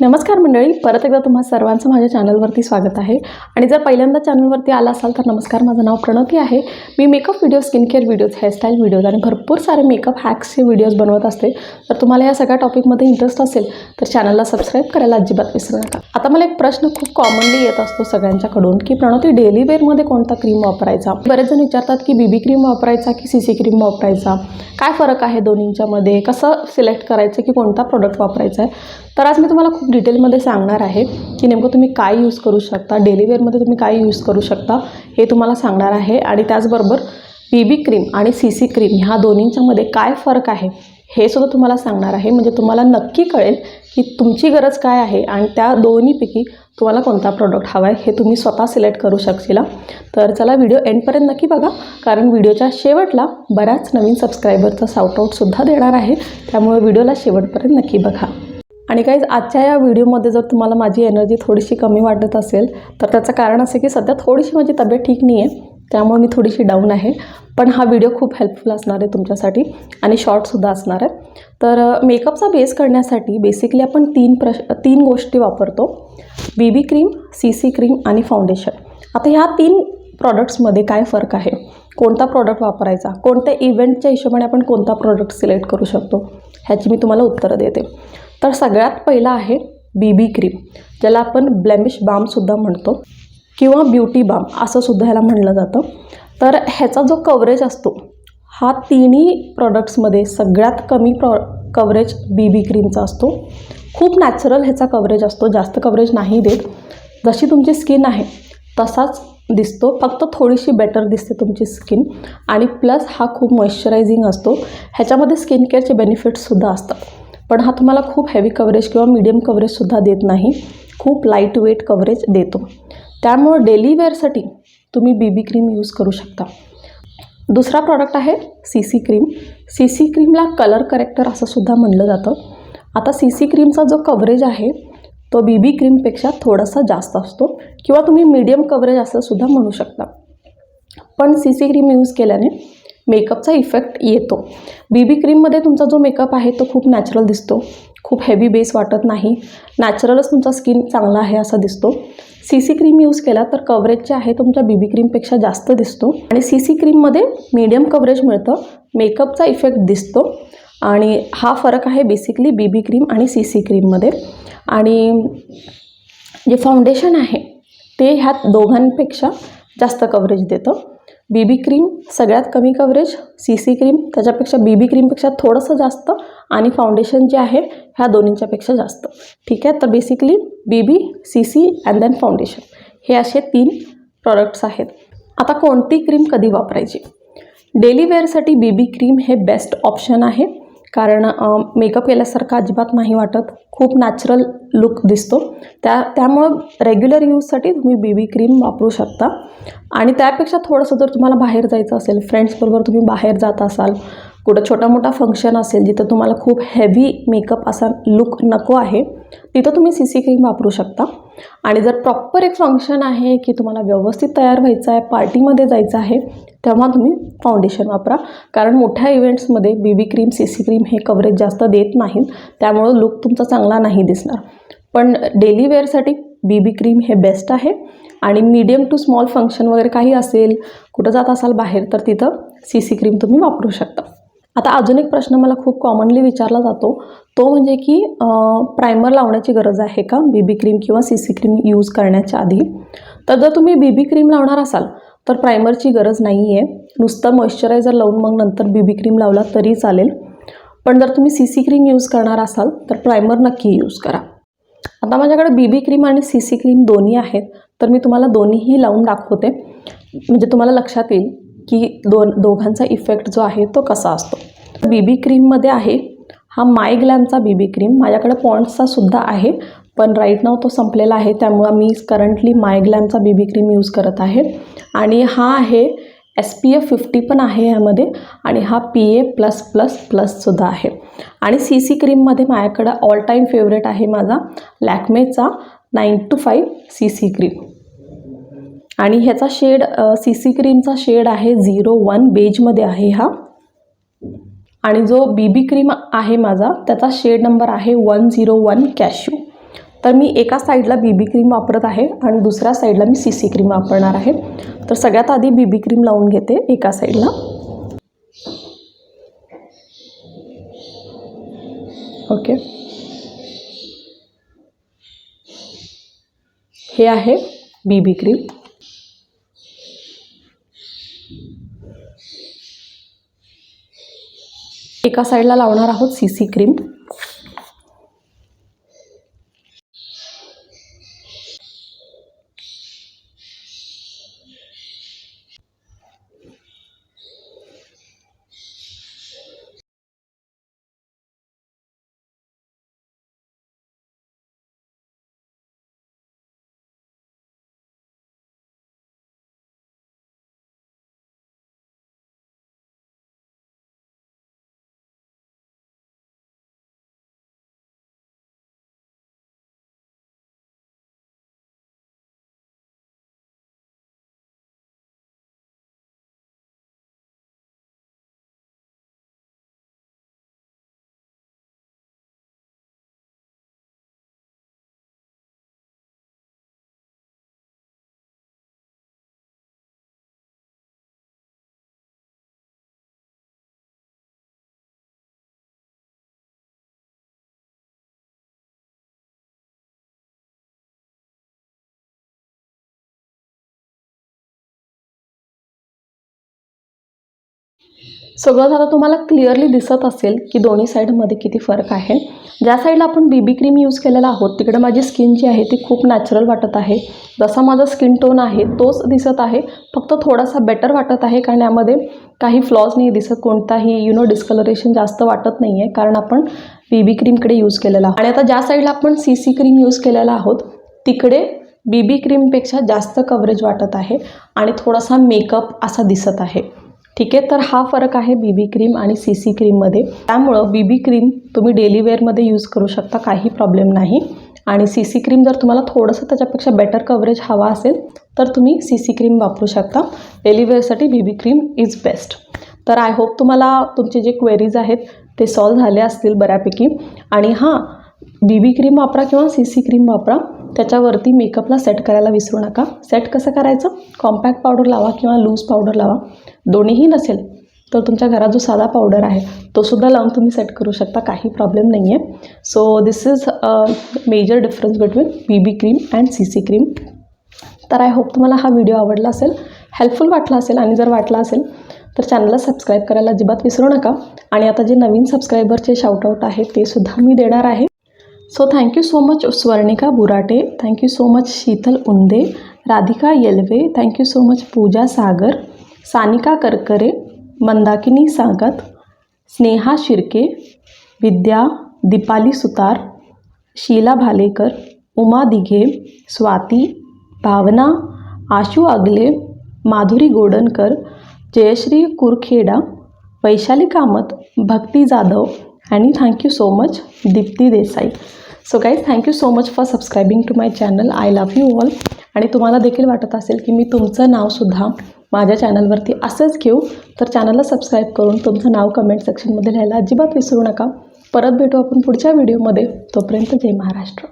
नमस्कार मंडळी परत एकदा तुम्हा सर्वांचं माझ्या चॅनलवरती स्वागत आहे. आणि जर पहिल्यांदा चॅनलवरती आला असाल तर नमस्कार माझं नाव प्रणती आहे. मी makeup video skin care videos hairstyle videos आणि भरपूर सारे मेकअप हॅक्सचे व्हिडिओज बनवत असते. तर तुम्हाला या सगळ्या टॉपिकमध्ये इंटरेस्ट असेल तर चॅनलला सबस्क्राईब करायला अजिबात विसरू नका. आता मला एक प्रश्न खूप कॉमनली येत असतो सगळ्यांच्याकडून की प्रणती डेली वेअरमध्ये कोणता क्रीम वापरायचा? बरेच जण विचारतात की बीबी क्रीम वापरायचा की सी सी क्रीम वापरायचा? काय फरक आहे दोन्हींच्यामध्ये? कसं सिलेक्ट करायचं की कोणता प्रोडक्ट वापरायचा आहे? तर आज मी तुम्हाला खूप डिटेलमध्ये सांगणार आहे की नेमकं तुम्ही काय यूज करू शकता डेलिवेअरमध्ये तुम्ही काय यूज करू शकता हे तुम्हाला सांगणार आहे. आणि त्याचबरोबर बी बी क्रीम आणि सी सी क्रीम ह्या दोन्हींच्यामध्ये काय फरक आहे हे सुद्धा तुम्हाला सांगणार आहे. म्हणजे तुम्हाला नक्की कळेल की तुमची गरज काय आहे आणि त्या दोन्हीपैकी तुम्हाला कोणता प्रॉडक्ट हवा आहे हे तुम्ही स्वतः सिलेक्ट करू शकशीला. तर चला व्हिडिओ एंडपर्यंत नक्की बघा कारण व्हिडिओच्या शेवटला बऱ्याच नवीन सबस्क्रायबरचा साऊटआउटसुद्धा देणार आहे. त्यामुळे व्हिडिओला शेवटपर्यंत नक्की बघा. आणि काही आजच्या या व्हिडिओमध्ये जर तुम्हाला माझी एनर्जी थोडीशी कमी वाटत असेल तर त्याचं कारण असं की सध्या थोडीशी माझी तब्येत ठीक नाही आहे त्यामुळे मी थोडीशी डाऊन आहे. पण हा व्हिडिओ खूप हेल्पफुल असणार आहे तुमच्यासाठी आणि शॉर्टसुद्धा असणार आहे. तर मेकअपचा बेस करण्यासाठी बेसिकली आपण तीन प्रश तीन गोष्टी वापरतो. B B cream C C cream आणि फाउंडेशन आता ह्या तीन प्रॉडक्ट्समध्ये काय फरक आहे? कोणता प्रॉडक्ट वापरायचा? कोणत्या इव्हेंटच्या हिशोबाने आपण कोणता प्रॉडक्ट सिलेक्ट करू शकतो? ह्याची मी तुम्हाला उत्तरं देते. तर सगळ्यात पहिला आहे बी बी क्रीम ज्याला आपण ब्लेमिश बामसुद्धा म्हणतो किंवा ब्युटी बाम असं सुद्धा ह्याला म्हणलं जातं. तर ह्याचा जो कवरेज असतो हा तिन्ही प्रॉडक्ट्समध्ये सगळ्यात कमी प्रॉ कवरेज बी बी क्रीमचा असतो. खूप नॅचरल ह्याचा कवरेज असतो जास्त कवरेज नाही देत. जशी तुमची स्किन आहे तसाच दिसतो. फक्त थोडीशी बेटर दिसते तुमची स्किन आणि प्लस हा खूप मॉइश्चरायझिंग असतो. ह्याच्यामध्ये स्किन केअरचे बेनिफिट्ससुद्धा असतात. पण हा तुम्हाला खूप हेवी कवरेज किंवा मीडियम कवरेजसुद्धा देत नाही. खूप लाइट वेट कवरेज देतो. त्यामुळं डेली वेअरसाठी तुम्ही बी बी क्रीम यूज करू शकता. दुसरा प्रॉडक्ट आहे C C cream C C क्रीमला colour corrector असं सुद्धा म्हणलं जातं. आता सी सी क्रीमचा जो कवरेज आहे तो बी बी क्रीमपेक्षा थोडासा जास्त असतो किंवा तुम्ही मीडियम कवरेज असं सुद्धा म्हणू शकता. पण सी सी क्रीम यूज केल्याने मेकअपचा इफेक्ट येतो. बी बी क्रीममध्ये तुमचा जो मेकअप आहे तो खूप नॅचरल दिसतो. खूप हेवी बेस वाटत नाही. नॅचरलच तुमचा स्किन चांगला आहे असा दिसतो. सी सी क्रीम यूज केला तर कवरेज जे आहे तुमच्या बी बी क्रीमपेक्षा जास्त दिसतो. आणि सी सी क्रीममध्ये मीडियम कवरेज मिळतं. मेकअपचा इफेक्ट दिसतो. आणि हा फरक आहे बेसिकली बी बी क्रीम आणि सी सी क्रीममध्ये आणि जे फाउंडेशन आहे ते ह्यात दोघांपेक्षा जास्त कवरेज देतं. बी बी क्रीम सगळ्यात कमी कवरेज सी सी क्रीम त्याच्यापेक्षा बी बी क्रीमपेक्षा थोडंसं जास्त आणि फाउंडेशन जे आहे ह्या दोन्हींच्यापेक्षा जास्त. ठीक आहे? तर basically B B C C and then foundation हे असे तीन प्रॉडक्ट्स आहेत. आता कोणती क्रीम कधी वापरायची? डेली वेअरसाठी बी बी क्रीम हे बेस्ट ऑप्शन आहे. कारण मेकअप केल्यासारखं अजिबात नाही वाटत. खूप नॅचरल लुक दिसतो. त्या त्यामुळं रेग्युलर यूजसाठी तुम्ही बी बी क्रीम वापरू शकता. आणि त्यापेक्षा थोडंसं जर तुम्हाला बाहेर जायचं असेल फ्रेंड्सबरोबर तुम्ही बाहेर जात असाल कुठं छोटा मोठा फंक्शन असेल जिथं तुम्हाला खूप हेवी मेकअप असा लुक नको आहे तिथं तुम्ही सी सी क्रीम वापरू शकता. आणि जर प्रॉपर एक फंक्शन आहे की तुम्हाला व्यवस्थित तयार व्हायचं आहे पार्टीमध्ये जायचं आहे तेव्हा तुम्ही फाउंडेशन वापरा. कारण मोठ्या इव्हेंट्समध्ये B B cream C C cream हे कवरेज जास्त देत नाहीत. त्यामुळं लुक तुमचा चांगला नाही दिसणार. पण डेली वेअरसाठी बी बी क्रीम हे बेस्ट आहे. आणि मीडियम टू स्मॉल फंक्शन वगैरे काही असेल कुठं जात असाल बाहेर तर तिथं सी सी क्रीम तुम्ही वापरू शकता. आता अजून एक प्रश्न मला खूप कॉमनली विचारला जातो. तो म्हणजे की प्रायमर लावण्याची गरज आहे का? बी बी क्रीम किंवा सी सी क्रीम यूज करण्याच्या आधी? तर जर तुम्ही बी बी क्रीम लावणार असाल तर प्रायमरची गरज नाही आहे नुसतं मॉइश्चरायझर लावून मग नंतर बी बी क्रीम लावला तरी चालेल. पण जर तुम्ही सी सी क्रीम यूज करणार असाल तर प्रायमर नक्की यूज करा. आता माझ्याकडे बी बी क्रीम आणि सी सी क्रीम दोन्ही आहेत तर मी तुम्हाला दोन्हीही लावून दाखवते. म्हणजे तुम्हाला लक्षात येईल. की दोन दोघांचा इफेक्ट जो आहे तो कसा असतो. बी बी क्रीममध्ये आहे हा माय ग्लॅमचा बी बी क्रीम माझ्याकडे पॉन्ड्सचा सुद्धा आहे पण राईट नाव तो संपलेला आहे त्यामुळं मी करंटली माय ग्लॅमचा बी बी क्रीम यूज करत आहे. आणि हा आहे एस पी एफ फिफ्टी पण आहे यामध्ये आणि हा पी ए प्लस प्लस प्लससुद्धा आहे. आणि सी सी क्रीममध्ये माझ्याकडं ऑल टाईम फेवरेट आहे माझा लॅकमेचा nine two five C C cream आणि ह्याचा शेड सी सी क्रीमचा शेड आहे झिरो वन बेजमध्ये आहे हा. आणि जो बी बी क्रीम आहे माझा त्याचा शेड नंबर आहे वन झिरो वन कॅश्यू तर मी एका साईडला बी बी क्रीम वापरत आहे आणि दुसऱ्या साईडला मी सी सी क्रीम वापरणार आहे. तर सगळ्यात आधी बी बी क्रीम लावून घेते एका साईडला ओके हे आहे बी बी क्रीम एका साईडला लावणार आहोत सी सी क्रीम सगळं झालं तुम्हाला क्लिअरली दिसत असेल की दोन्ही साईडमध्ये किती फरक आहे. ज्या साईडला आपण बी बी क्रीम यूज केलेला आहोत तिकडे माझी स्किन जी आहे ती खूप नॅचरल वाटत आहे. जसा माझा स्किन टोन आहे तोच दिसत आहे. फक्त थोडासा बेटर वाटत आहे कारण यामध्ये काही फ्लॉज नाही दिसत कोणताही यु नो डिस्कलरेशन जास्त वाटत नाही आहे कारण आपण बी बी क्रीमकडे यूज केलेला आहोत. आणि आता ज्या साईडला आपण सी सी क्रीम यूज केलेला आहोत तिकडे बी बी क्रीमपेक्षा जास्त कव्हरेज वाटत आहे आणि थोडासा मेकअप असा दिसत आहे. ठीक आहे? तर हा फरक आहे बी बी क्रीम आणि सी सी क्रीममध्ये त्यामुळं बी बी क्रीम तुम्ही डेली वेअरमध्ये यूज करू शकता काही प्रॉब्लेम नाही. आणि सी सी क्रीम जर तुम्हाला थोडंसं त्याच्यापेक्षा बेटर कव्हरेज हवा असेल तर तुम्ही सी सी क्रीम वापरू शकता. Daily वेअरसाठी B B cream is best तर आय होप तुम्हाला तुमचे जे क्वेरीज आहेत ते सॉल्व झाले असतील बऱ्यापैकी. आणि हां बी बी क्रीम वापरा किंवा सी सी क्रीम वापरा. त्याच्यावरती मेकअपला सेट करायला विसरू नका. सेट कसं करायचं? कॉम्पॅक्ट पावडर लावा किंवा लूज पावडर लावा. दोन्हीही नसेल तर तुमच्या घरात जो साधा पावडर आहे तोसुद्धा लावून तुम्ही सेट करू शकता. काही प्रॉब्लेम नाही आहे so this is a major difference between B B cream and C C cream तर आय होप तुम्हाला हा व्हिडिओ आवडला असेल हेल्पफुल वाटला असेल आणि जर वाटला असेल तर चॅनलला सबस्क्राईब करायला अजिबात विसरू नका. आणि आता जे नवीन सबस्क्रायबरचे शाउटआउट आहे ते सुद्धा मी देणार आहे. So thank you so much Swarnika Burate thank you so much Sheetal Unde Radhika Yelwe thank you so much Pooja Sagar Sanika Karkare Mandakini Sagat Sneha Shirke Vidya Deepali Sutar Sheela Bhalekar Uma Dighe Swati Bhavana Ashu Agale Madhuri Godankar Jayashree Kurkheda Vaishali Kamat Bhakti Jadhav आणि thank you so much Deepti Desai so guys thank you so much for subscribing to my channel I love you all आणि तुम्हाला देखील वाटत असेल की मी तुमचं नावसुद्धा माझ्या चॅनलवरती असंच घेऊ तर चॅनलला सबस्क्राईब करून तुमचं नाव कमेंट सेक्शनमध्ये लिहायला अजिबात विसरू नका. परत भेटू आपण पुढच्या व्हिडिओमध्ये तोपर्यंत जय महाराष्ट्र.